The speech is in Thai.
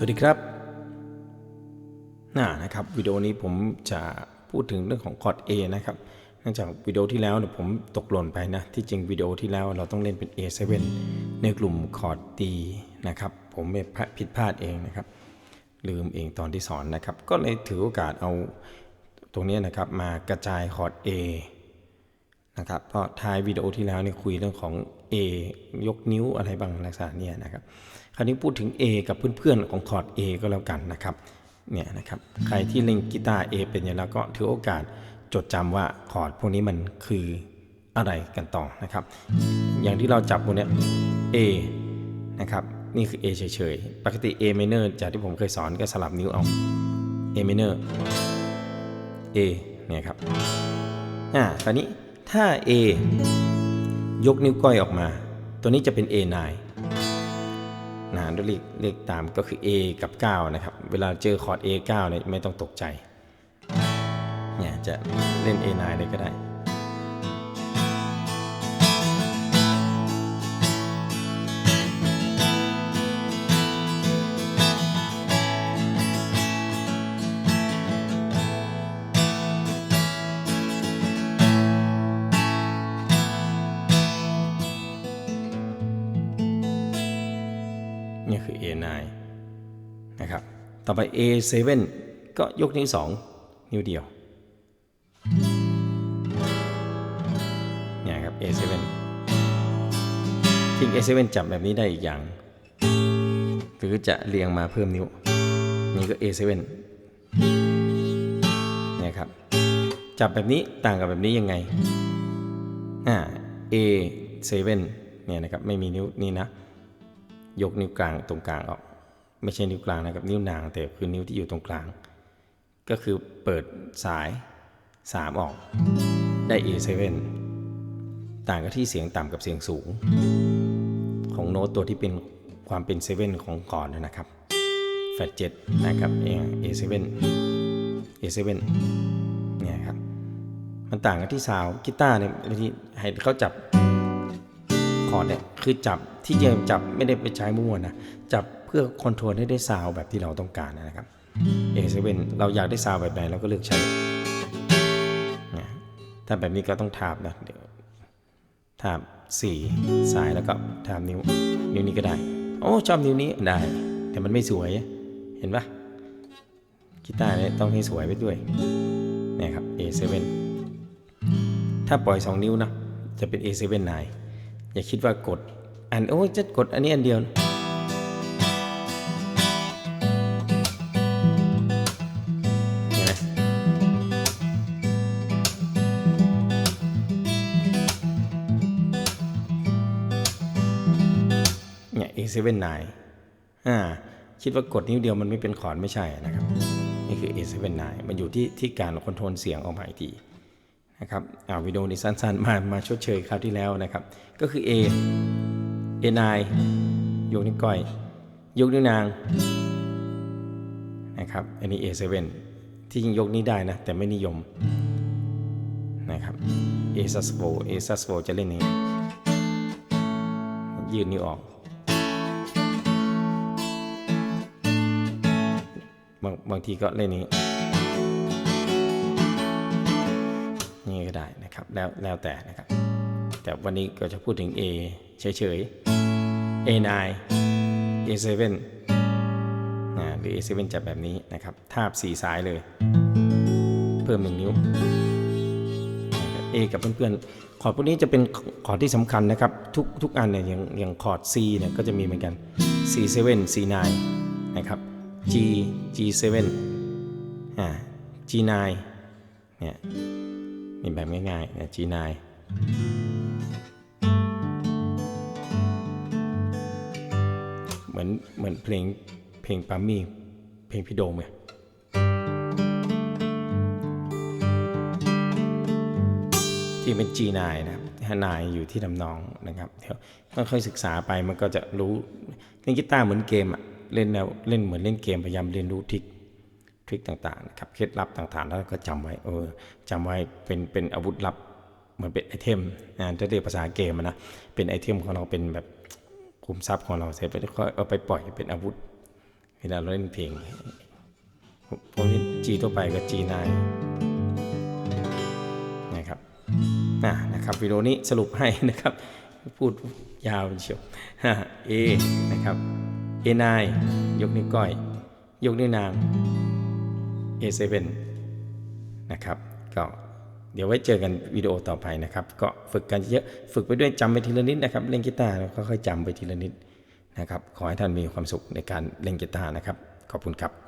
สวัสดีครับน่านะครับวิดีโอนี้ผมจะพูดถึงเรื่องของคอร์ด A นะครับเนื่องจากวิดีโอที่แล้วเนี่ยผมตกหล่นไปนะ ที่จริงวิดีโอที่แล้วเราต้องเล่นเป็น A7 ในกลุ่มคอร์ด D นะครับ ผมไปผิดพลาดเองนะครับ ลืมเองตอนที่สอนนะครับ ก็เลยถือโอกาสเอาตรงนี้นะครับมากระจายคอร์ด A นะครับเพราะท้ายวิดีโอที่แล้วเนี่ยคุยเรื่องของ A ยกนิ้วอะไรบางลักษณะเนี่ยนะครับ คราวนี้พูดถึง A กับเพื่อนๆของคอร์ด A ก็แล้วกันนะครับ เนี่ยนะครับ ใครที่เล่นกีตาร์ A เป็นอยู่แล้วก็ถือโอกาสจดจำว่าคอร์ดพวกนี้มันคืออะไรกันต่อนะครับ อย่างที่เราจับพวกนี้ A นะครับ นี่คือ A เฉยๆ ปกติ A minor จากที่ผมเคยสอนก็สลับนิ้วเอา A minor A เนี่ยครับ อ่า ตอนนี้ถ้า A ยกนิ้วก้อยออกมา ตัวนี้จะเป็น A9 นะด้วยเลขเลขตามก็คือ A กับ 9 นะครับ เวลาเจอคอร์ด A9 เนี่ยไม่ต้องตกใจเนี่ยจะเล่น A9 เลยก็ได้ นี่คือ A9 นะครับ ต่อไป A7 ก็ยกนิ้ว 2 นิ้วเดียวเนี่ยครับ A7 ทิ้ง A7 จับแบบนี้ได้อีกอย่าง หรือจะเรียงมาเพิ่มนิ้ว นี่ก็ A7 เนี่ยครับ จับแบบนี้ต่างกับแบบนี้ยังไงอ่า A7 เนี่ยนะครับ ไม่มีนิ้วนี่นะ ยกนิ้วกลางตรงกลางออก ไม่ใช่นิ้วกลางนะครับ นิ้วนางแต่คือนิ้วที่อยู่ตรงกลาง ก็คือเปิดสาย 3 ออก ได้ A7 ต่างกับที่เสียงต่ำกับเสียงสูง ของโน้ตตัวที่เป็นความเป็น 7 ของก่อนนะครับแฟดเจ็ดนะครับ A7 A7 เนี่ยครับมันต่างกันที่ซาวกีตาร์เนี่ยบางทีให้เขาจับคอร์ดเนี่ยคือจับ ที่จะจับไม่ได้ไปใช้มั่วนะ จับเพื่อคอนโทรลให้ได้ซาวแบบที่เราต้องการนะครับ A7 เราอยากได้ซาวแบบไหนเราก็เลือกใช้ ถ้าแบบนี้ก็ต้องทาบนะเดี๋ยวทาบสี่สายแล้วก็ทาบนิ้ว นิ้วนี้ก็ได้ โอ้ชอบนิ้วนี้ได้ แต่มันไม่สวย เห็นปะกีตาร์เนี่ยต้องให้สวยไปด้วยนี่ครับ A7 ถ้าปล่อย 2 นิ้วนะจะเป็น A7 9 อย่าคิดว่ากด อันโอ้ยจะกดอันนี้อันเดียวนะเห็นไหมเนี่ย A7 9อ่าคิดว่ากดนิ้วเดียวมันไม่เป็นคอร์ดไม่ใช่นะครับ นี่คือ A7 9มันอยู่ที่ที่การคอนโทรลเสียงออกมาอีกทีนะครับอ่าวิดีโอนี้สั้นๆ มามาชดเชยคราวที่แล้วนะครับ ก็คือ A A9 ยกนิ้วก้อย ยกนิ้วนางนะครับ อันนี้ A7 ที่จริงยกนี้ได้นะ แต่ไม่นิยมนะครับ A sus4 A sus4 จะเล่นนี้ ยืดนิ้วออกบางบางทีก็เล่นนี้ นี่ก็ได้นะครับ แล้วแล้วแต่นะครับ แต่วันนี้ก็จะพูดถึง A เฉยๆ A9 A7 นะหรือ A7 จับแบบนี้นะครับ ทาบ4สายเลย เพิ่มหนึ่งนิ้ว A กับเพื่อนๆ คอร์ดพวกนี้จะเป็นคอร์ดที่สำคัญนะครับ ทุกทุกอันเนี่ยอย่างอย่างคอร์ด C เนี่ยก็จะมีเหมือนกัน C7 C9 นะครับ G G7 อ่า G9 เนี่ยนี่แบบง่ายๆนะ G9 อนเหมือนเพลงเพลงปามี่เพลงพี่โดมไงที่เป็น G9 นะครับถ้านายอยู่ที่ลำนองนะครับเดี๋ยวค่อยๆศึกษาไปมันก็จะรู้เล่นกีตาร์เหมือนเกมอะเล่นแนวเล่นเหมือนเล่นเกมพยายามเรียนรู้ทริคทริคต่างๆนะครับเคล็ดลับต่างๆ แล้วก็จำไว้เออจำไว้เป็นเป็นอาวุธลับเหมือนเป็นไอเทมนะถ้าเรียกภาษาเกมนะเป็นไอเทมของเราเป็นแบบ คุมทรัพย์ของเราเสร็จไปค่อยเอาไปปล่อยเป็นอาวุธ เวลาเราเล่นเพลงผมเล่น G ทั่วไปก็ G9 นายนะครับอะนะครับวิดีโอนี้สรุปให้นะครับ พูดยาวเชียว A นะครับ A9 ยยกนิ้วก้อย ยกนิ้วนาง A7 นนะครับก็ ดี๋ยวไว้เจอกันวิดีโอต่อไปนะครับ ก็ฝึกกันเยอะฝึกไปด้วยจำไปทีละนิดนะครับ เล่นกีตาร์แล้วค่อยๆจำไปทีละนิดนะครับ ขอให้ท่านมีความสุขในการเล่นกีตาร์นะครับ ขอบคุณครับ